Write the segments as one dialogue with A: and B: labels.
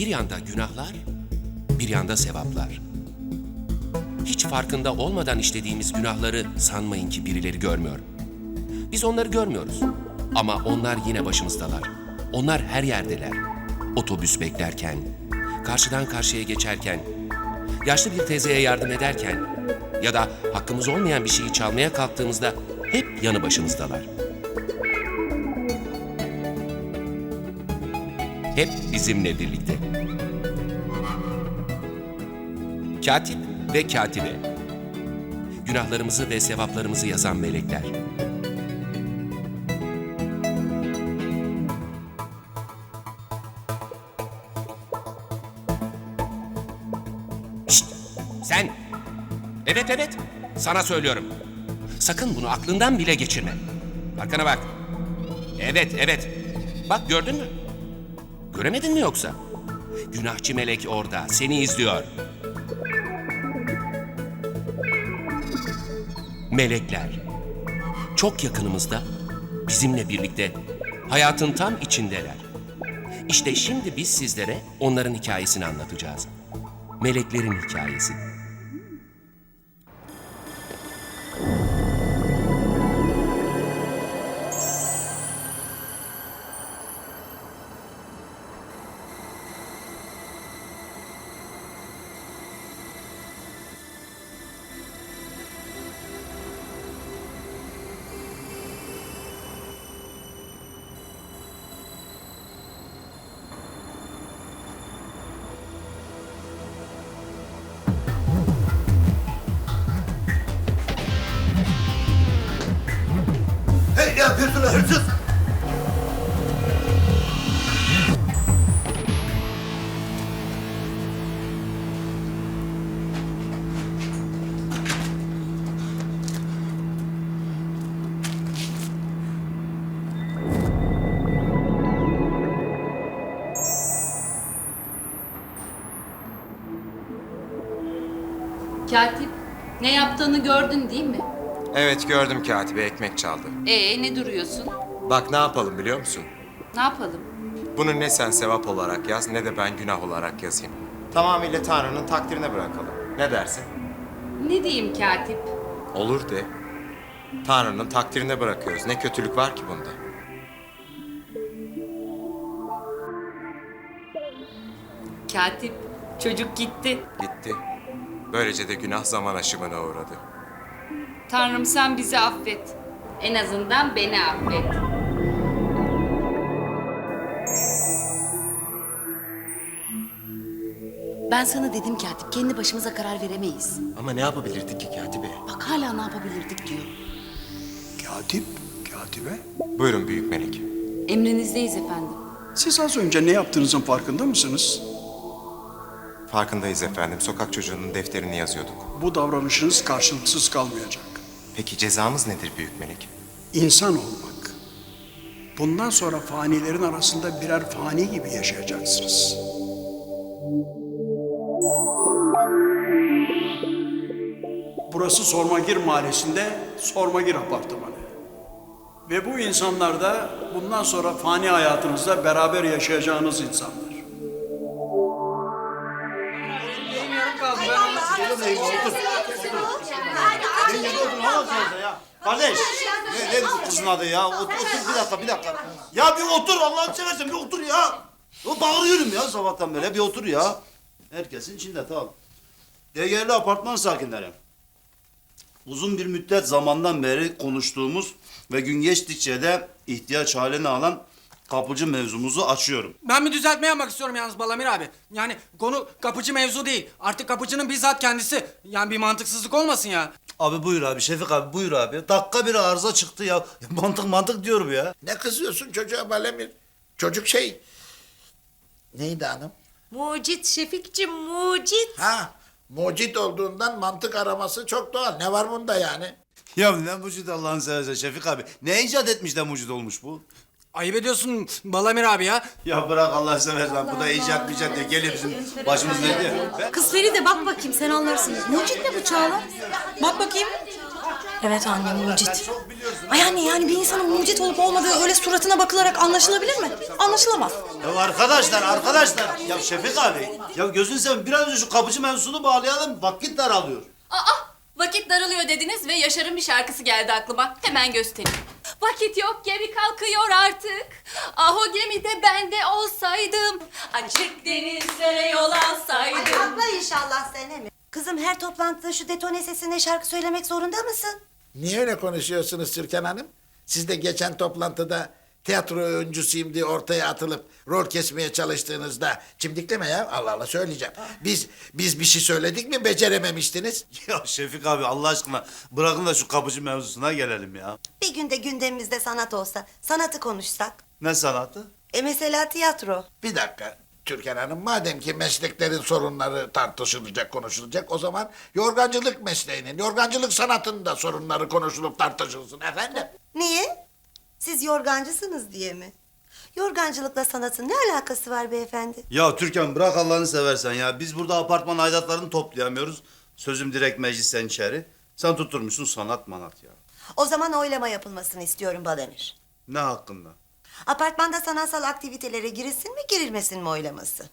A: Bir yanda günahlar, bir yanda sevaplar. Hiç farkında olmadan işlediğimiz günahları sanmayın ki birileri görmüyor. Biz onları görmüyoruz. Ama onlar yine başımızdalar. Onlar her yerdeler. Otobüs beklerken, karşıdan karşıya geçerken, yaşlı bir teyzeye yardım ederken ya da hakkımız olmayan bir şeyi çalmaya kalktığımızda hep yanı başımızdalar. Hep bizimle birlikte. Katip ve katibe. Günahlarımızı ve sevaplarımızı yazan melekler. Şşt! Sen! Evet evet, sana söylüyorum. Sakın bunu aklından bile geçirme. Arkana bak. Evet evet. Bak gördün mü? Göremedin mi yoksa? Günahçı melek orada, seni izliyor. Melekler. Çok yakınımızda, bizimle birlikte, hayatın tam içindeler. İşte şimdi biz sizlere onların hikayesini anlatacağız. Meleklerin hikayesi.
B: Katip, ne yaptığını gördün değil mi?
C: Evet gördüm katibe ekmek çaldı.
B: Ee, ne duruyorsun?
C: Bak ne yapalım biliyor musun?
B: Ne yapalım?
C: Bunu ne sen sevap olarak yaz ne de ben günah olarak yazayım. Tamamıyla Tanrı'nın takdirine bırakalım. Ne dersin?
B: Ne diyeyim katip?
C: Olur de. Tanrı'nın takdirine bırakıyoruz. Ne kötülük var ki bunda?
B: Katip, çocuk gitti.
C: Gitti. Böylece de günah zaman aşımına uğradı.
B: Tanrım sen bizi affet. En azından beni affet.
D: Ben sana dedim katip, kendi başımıza karar veremeyiz.
C: Ama ne yapabilirdik ki katibe?
D: Bak hala ne yapabilirdik diyor.
E: Katip, katibe.
C: Buyurun büyük melek.
B: Emrinizdeyiz efendim.
E: Siz az önce ne yaptığınızın farkında mısınız?
C: Farkındayız efendim. Sokak çocuğunun defterini yazıyorduk.
E: Bu davranışınız karşılıksız kalmayacak.
C: Peki cezamız nedir büyük melek?
E: İnsan olmak. Bundan sonra fanilerin arasında birer fani gibi yaşayacaksınız. Burası Sormagir Mahallesi'nde Sormagir Apartmanı. Ve bu insanlar da bundan sonra fani hayatınızda beraber yaşayacağınız insanlar.
F: Kardeş. Ne, ne bu kızın adı ya? Otur, otur bir dakika bir dakika. Ya bir otur Allah'ını seversen bir otur ya. O bağırıyorum ya sabahtan beri bir otur ya. Herkesin içinde tamam. Değerli apartman sakinleri. Uzun bir müddet zamandan beri konuştuğumuz ve gün geçtikçe de ihtiyaç halini alan kapıcı mevzumuzu açıyorum.
G: Ben bir düzeltme yapmak istiyorum yalnız Balamir abi. Yani konu kapıcı mevzu değil. Artık kapıcının bizzat kendisi. Yani bir mantıksızlık olmasın ya.
F: Abi buyur abi Şefik abi buyur abi. Dakika bir arıza çıktı ya. Mantık mantık diyorum ya.
H: Ne kızıyorsun çocuğa Balemir? Çocuk şey... Neydi hanım?
I: Mucit Şefikciğim mucit.
H: Ha, mucit olduğundan mantık araması çok doğal. Ne var bunda yani?
F: Ya ne mucit Allah'ını seversen Şefik abi. Ne icat etmiş de mucit olmuş bu?
G: Ayıp ediyorsun Balamir abi ya.
F: Ya bırak Allah seversen bu da icat bir icat diye geliyor bizim başımız ne diyor? Ben-
D: Kız Feride bak bakayım sen anlarsın. Mucit ne bu Çağla? Bak bakayım.
J: Evet anne mucit. Ay anne yani bir insanın mucit olup olmadığı öyle suratına bakılarak anlaşılabilir mi? Anlaşılamaz.
F: Ya arkadaşlar arkadaşlar. Ya Şefik abi. Ya gözünü seveyim biraz önce şu kapıcı mevzusunu bağlayalım. Vakit daralıyor.
B: Aa, vakit daralıyor dediniz ve Yaşar'ın bir şarkısı geldi aklıma. Hemen göstereyim. Vakit yok gemi kalkıyor artık. Ah o gemide ben de olsaydım. Açık denizlere yol alsaydım.
I: Abla inşallah sene mi? Kızım her toplantıda şu detone sesine şarkı söylemek zorunda mısın?
H: Niye öyle konuşuyorsunuz Türkan Hanım? Siz de geçen toplantıda tiyatro oyuncusuyum diye ortaya atılıp rol kesmeye çalıştığınızda çimdikleme ya Allah Allah söyleyeceğim. Biz biz bir şey söyledik mi becerememiştiniz.
F: Ya Şefik abi Allah aşkına bırakın da şu kapıcı mevzusuna gelelim ya.
I: Bir günde gündemimizde sanat olsa, sanatı konuşsak.
F: Ne sanatı?
I: E mesela tiyatro.
H: Bir dakika Türkan Hanım madem ki mesleklerin sorunları tartışılacak konuşulacak o zaman yorgancılık mesleğinin yorgancılık sanatının da sorunları konuşulup tartışılsın efendim.
I: Niye? Siz yorgancısınız diye mi? Yorgancılıkla sanatın ne alakası var beyefendi?
F: Ya Türkan bırak Allah'ını seversen ya. Biz burada apartman aidatlarını toplayamıyoruz. Sözüm direkt meclisten içeri. Sen tutturmuşsun sanat manat ya.
I: O zaman oylama yapılmasını istiyorum Balamir.
F: Ne hakkında?
I: Apartmanda sanatsal aktivitelere girilsin mi girilmesin mi oylaması?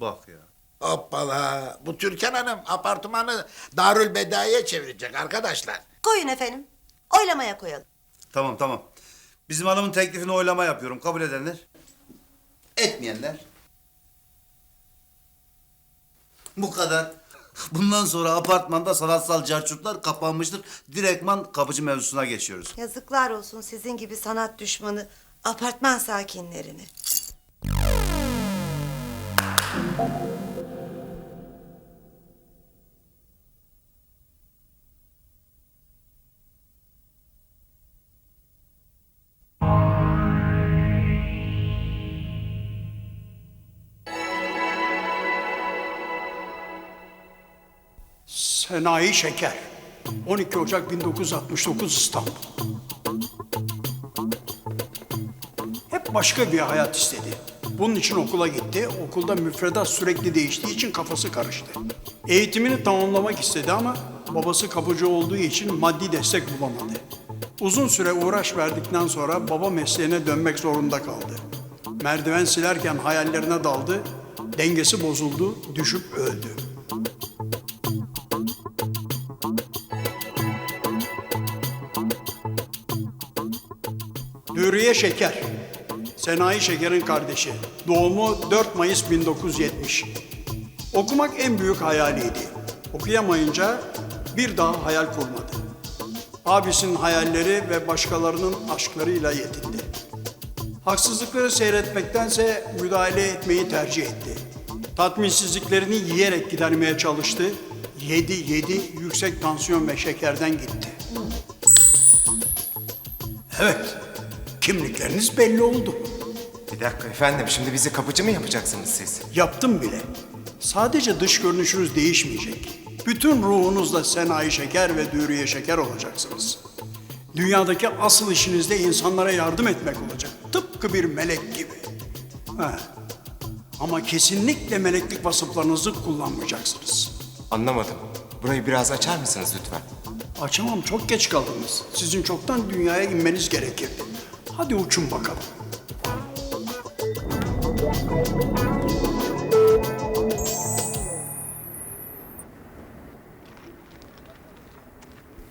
F: Bak ya.
H: Hoppala bu Türkan Hanım apartmanı Darül Bedai'ye çevirecek arkadaşlar.
I: Koyun efendim. Oylamaya koyalım.
F: Tamam tamam. Bizim hanımın teklifini oylama yapıyorum. Kabul edenler? Etmeyenler? Bu kadar. Bundan sonra apartmanda sanatsal carçurtlar kapanmıştır. Direktman kapıcı mevzusuna geçiyoruz.
I: Yazıklar olsun sizin gibi sanat düşmanı apartman sakinlerine.
E: Senayi Şeker. 12 Ocak 1969 İstanbul. Hep başka bir hayat istedi. Bunun için okula gitti. Okulda müfredat sürekli değiştiği için kafası karıştı. Eğitimini tamamlamak istedi ama babası kapıcı olduğu için maddi destek bulamadı. Uzun süre uğraş verdikten sonra baba mesleğine dönmek zorunda kaldı. Merdiven silerken hayallerine daldı, dengesi bozuldu, düşüp öldü. Dürüye Şeker. Senayi Şeker'in kardeşi. Doğumu 4 Mayıs 1970. Okumak en büyük hayaliydi. Okuyamayınca bir daha hayal kurmadı. Abisinin hayalleri ve başkalarının aşklarıyla yetindi. Haksızlıkları seyretmektense müdahale etmeyi tercih etti. Tatminsizliklerini yiyerek gidermeye çalıştı. Yedi yedi yüksek tansiyon ve şekerden gitti. Evet, kimlikleriniz belli oldu.
C: Bir dakika efendim şimdi bizi kapıcı mı yapacaksınız siz?
E: Yaptım bile. Sadece dış görünüşünüz değişmeyecek. Bütün ruhunuzla senayi şeker ve dürüye şeker olacaksınız. Dünyadaki asıl işiniz de insanlara yardım etmek olacak. Tıpkı bir melek gibi. Ha. Ama kesinlikle meleklik vasıflarınızı kullanmayacaksınız.
C: Anlamadım. Burayı biraz açar mısınız lütfen?
E: Açamam çok geç kaldınız. Sizin çoktan dünyaya inmeniz gerekirdi. Hadi uçun bakalım.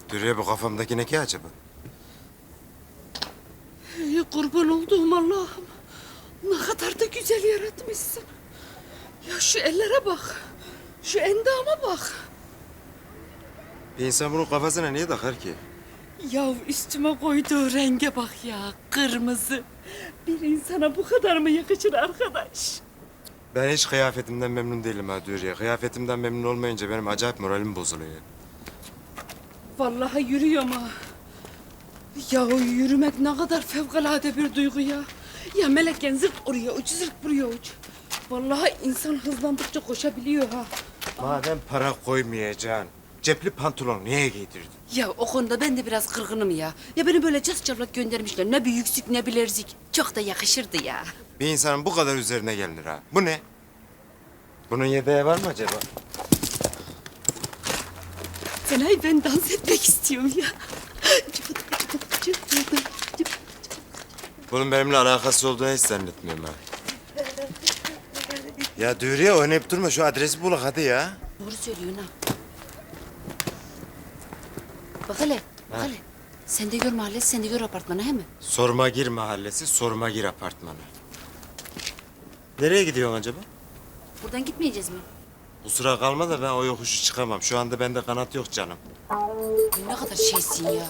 C: Dürüye bu kafamdaki ne ki acaba?
D: Ey kurban olduğum Allah'ım. Ne kadar da güzel yaratmışsın. Ya şu ellere bak. Şu endama bak.
C: Bir insan bunun kafasına niye takar ki?
D: Ya üstüme koyduğu renge bak ya. Kırmızı. Bir insana bu kadar mı yakışır arkadaş?
C: Ben hiç kıyafetimden memnun değilim ha. Kıyafetimden memnun olmayınca benim acayip moralim bozuluyor.
D: Vallahi yürüyorum ha. Ya yürümek ne kadar fevkalade bir duygu ya. Ya melekken zırt oraya uç zırt buraya uç. Vallahi insan hızlandıkça koşabiliyor ha.
C: Madem para koymayacaksın, cepli pantolon niye giydirdin?
D: Ya o konuda ben de biraz kırgınım ya. Ya beni böyle cas çaplak göndermişler. Ne bir yüksük ne bilerzik. Çok da yakışırdı ya.
C: Bir insanın bu kadar üzerine gelinir ha. Bu ne? Bunun yedeği var mı acaba?
D: Senay ben dans etmek istiyorum ya.
C: Bunun benimle alakası olduğunu hiç zannetmiyorum ha. Ya Dürüye oynayıp durma şu adresi bulak hadi ya.
D: Doğru söylüyorsun ha. Bak hele, bak hele. Sen de gör mahallesi, sen de gör apartmanı he mi?
C: Sorma gir mahallesi, sorma gir apartmanı. Nereye gidiyorsun acaba?
D: Buradan gitmeyeceğiz mi?
C: Kusura kalma da ben o yokuşu çıkamam. Şu anda bende kanat yok canım.
D: Ne kadar şeysin ya.